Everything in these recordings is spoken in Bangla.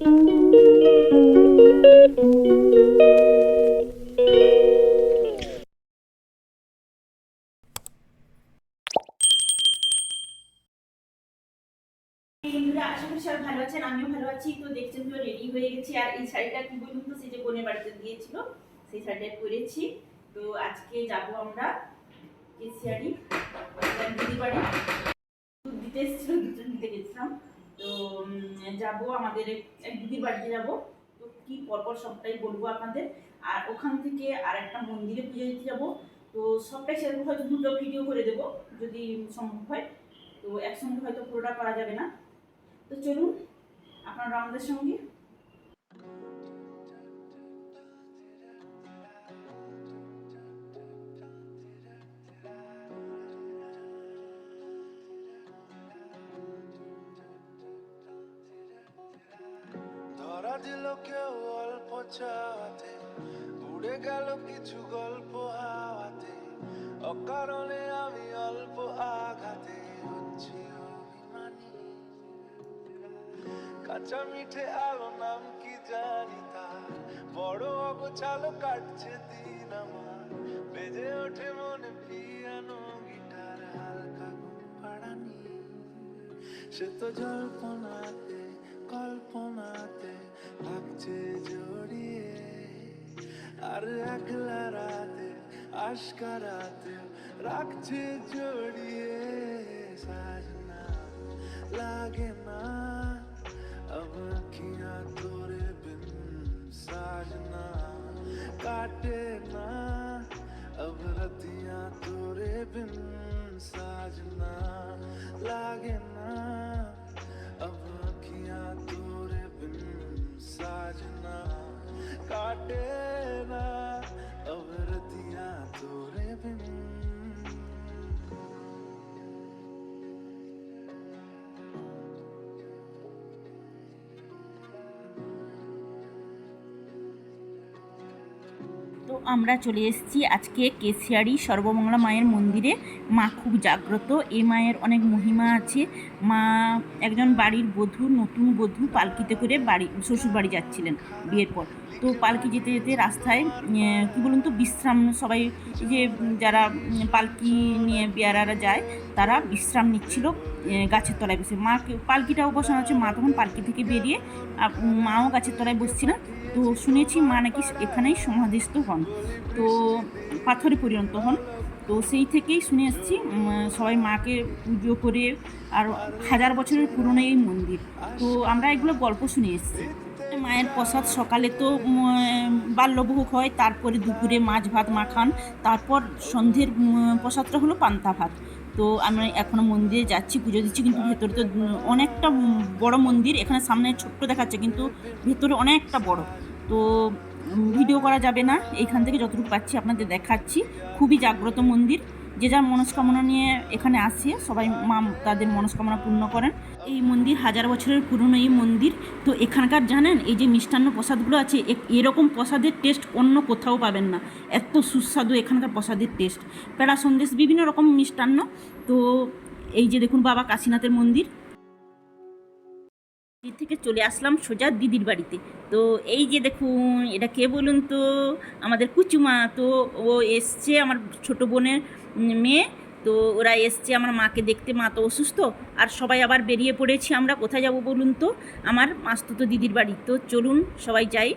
আশা করি ভালো আছেন, আমিও ভালো আছি। তো দেখছেন তো রেডি হয়ে গেছি। আর এই শাড়িটা কি বলুন তো, সেই যে বোনের বাড়িতে দিয়েছিল, সেই শাড়িটা পরেছি। তো আজকে যাব আমরা কেসিয়ারি দিদি বাড়ি দুধ দিতে এসেছিল দুধ নিতে গেছিলাম তো উম, যাব, আমাদের এক- দিদির বাড়িতে যাব। তো কি পরপর সবটাই বলব আপনাদের। আর ওখান থেকে আর একটা মন্দিরে পুজো দিতে যাব। তো সবটাই সেরকম হয়তো দুটো ভিডিও করে দেবো, যদি সম্ভব হয়। তো একসঙ্গে হয়তো পুরোটা করা যাবে না। তো চলুন, আপনারা আমাদের সঙ্গে দিল অল্প চাওয়াতে, উড়ে গেল কিছু গল্প হাওয়াতে। অকারণে আমি অল্প আঘাতে হচ্ছি অভিমানী কাঁচা মিঠে আলো নাম কি জানি তা বড় অগোছালো কাটছে দিন আমার। বেজে ওঠে মনে পিয়ানো গিটার, হালকা পাড়ানি সে তো জল্পনাতে, কল্পনাতে লাগছে জড়িয়ে আর একলা রাতে আশকারাতে রাখছে জড়িয়ে সাজনা লাগে না अब अखियां तोरे बिन साजना काटे ना अब रतियां तोरे बिन साजना लागे ना साजना काटे ना अब रतियां तोरे बिन তো আমরা চলে এসেছি আজকে কেশিয়ারি সর্বমঙ্গলা মায়ের মন্দিরে। মা খুব জাগ্রত এই মায়ের অনেক মহিমা আছে। মা একজন বাড়ির বধূ, নতুন বধূ পালকিতে করে বাড়ি, শ্বশুর বাড়ি যাচ্ছিলেন বিয়ের পর। তো পালকি যেতে যেতে রাস্তায় কী বলুন তো, বিশ্রাম সবাই যে যারা পালকি নিয়ে বিয়ারারা যায়, তারা বিশ্রাম নিচ্ছিল গাছের তলায় বসে। মা পালকিটাও বসানো আছে, মা তখন পালকি থেকে বেরিয়ে মাও গাছের তলায় বসছিলেন। তো শুনেছি মা নাকি এখানেই সমাধিস্থ হন। তো পাথরে পরিণত হন। তো সেই থেকেই শুনে এসেছি সবাই মাকে পুজো করে আর হাজার বছরের পুরনো এই মন্দির। তো আমরা এগুলো গল্প শুনে এসেছি। মায়ের প্রসাদ সকালে তো বাল্যভোগ হয়, তারপরে দুপুরে মাছ ভাত মাখান, তারপর সন্ধ্যের প্রসাদটা হলো পান্তা ভাত। তো আমরা এখনও মন্দিরে যাচ্ছি, পুজো দিচ্ছি, কিন্তু ভেতরে তো অনেকটা বড় মন্দির, এখানে সামনে ছোট্ট দেখাচ্ছে, কিন্তু ভেতরে অনেকটা বড়। তো ভিডিও করা যাবে না এইখান থেকে যতটুকু পাচ্ছি আপনাদের দেখাচ্ছি। খুবই জাগ্রত মন্দির। যে যার মনস্কামনা নিয়ে এখানে আসে, সবাই মা তাদের মনস্কামনা পূর্ণ করেন। এই মন্দির হাজার বছরের পুরনো এই মন্দির। তো এখানকার জানেন, এই যে মিষ্টান্ন প্রসাদগুলো আছে এরকম প্রসাদের টেস্ট অন্য কোথাও পাবেন না। এত সুস্বাদু এখানকার প্রসাদের টেস্ট প্যারা সন্দেশ বিভিন্ন রকম মিষ্টান্ন। তো এই যে দেখুন বাবা কাশীনাথের মন্দির। দিদি থেকে চলে আসলাম সোজা দিদির বাড়িতে। তো এই যে দেখুন, এটা কে বলুন তো? আমাদের কুচুমা। তো ও এসছে আমার ছোট বোনের মেয়ে। তো ওরা এসছে আমার মাকে দেখতে। মা তো অসুস্থ। আর সবাই আবার বেরিয়ে পড়েছি আমরা। কোথায় যাব বলুন তো? আমার মাস্তুতো দিদির বাড়ি। তো চলুন, সবাই যাই।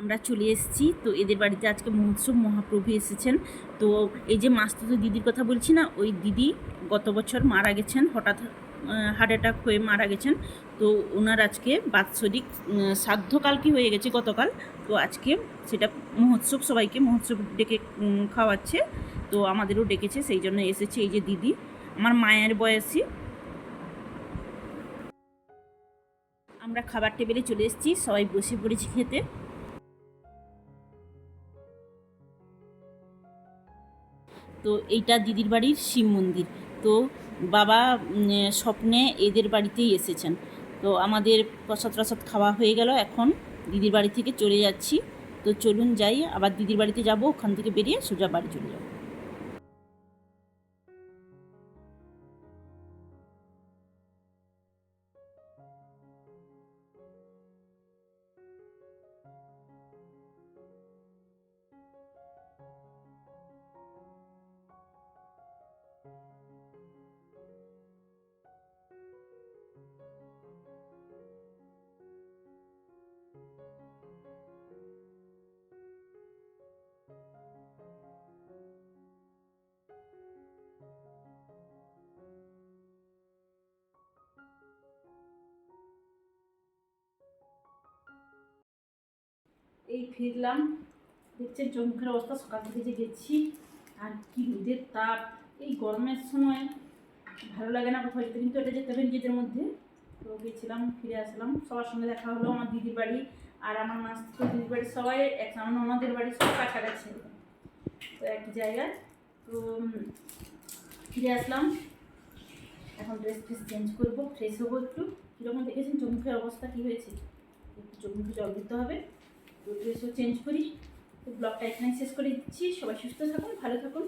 আমরা চলে এসেছি। তো এদের বাড়িতে আজকে মহোৎসব, মহাপ্রভু এসেছেন। তো এই যে মাস্তুতো দিদির কথা বলছি না, ওই দিদি গত বছর মারা গেছেন, হঠাৎ হার্ট অ্যাটাক হয়ে মারা গেছেন। তো ওনার আজকে বাৎসরিক শ্রাদ্ধকাল কি হয়ে গেছে গতকাল। তো আজকে সেটা মহোৎসব, সবাইকে মহোৎসব ডেকে খাওয়াচ্ছে। তো আমাদেরও ডেকেছে, সেই জন্য এসেছে এই যে দিদি। আমার মায়ের বয়সী। আমরা খাবার টেবিলে চলে এসেছি, সবাই বসে পড়েছি খেতে। তো এইটা দিদির বাড়ির শিব মন্দির। তো বাবা স্বপ্নে এদের বাড়িতেই এসেছেন। তো আমাদের প্রসাদ প্রসাদ খাওয়া হয়ে গেল এখন। দিদির বাড়ি থেকে চলে যাচ্ছি। তো চলুন যাই, আবার দিদির বাড়িতে যাব। ওখান থেকে বেরিয়ে সোজা বাড়ি চলে যাব। এই ফিরলাম। দেখছেন চোখের অবস্থা, সকাল থেকে যে গেছি, আর কি রোদের তাপ। এই গরমের সময় ভালো লাগে না কোথাও যেতে, কিন্তু এটা যেতে হবে নিজেদের মধ্যে। তো গেছিলাম, ফিরে আসলাম। সবার সঙ্গে দেখা হলো আমার দিদির বাড়ি আর আমার মাস তো দিদির বাড়ি। সবাই এক, আমার ননদের বাড়ি, সব কাছাকাছি। তো এক জায়গায়। তো ফিরে আসলাম। এখন ড্রেস ফ্রেস চেঞ্জ করব ফ্রেশ হব একটু। কীরকম দেখেছেন? চমুখের অবস্থা, কী হয়েছে? একটু চোখ মুখে জল দিতে হবে। ড্রেসও চেঞ্জ করি তো ব্লগটা এখানে শেষ করে দিচ্ছি। সবাই সুস্থ থাকুন ভালো থাকুন।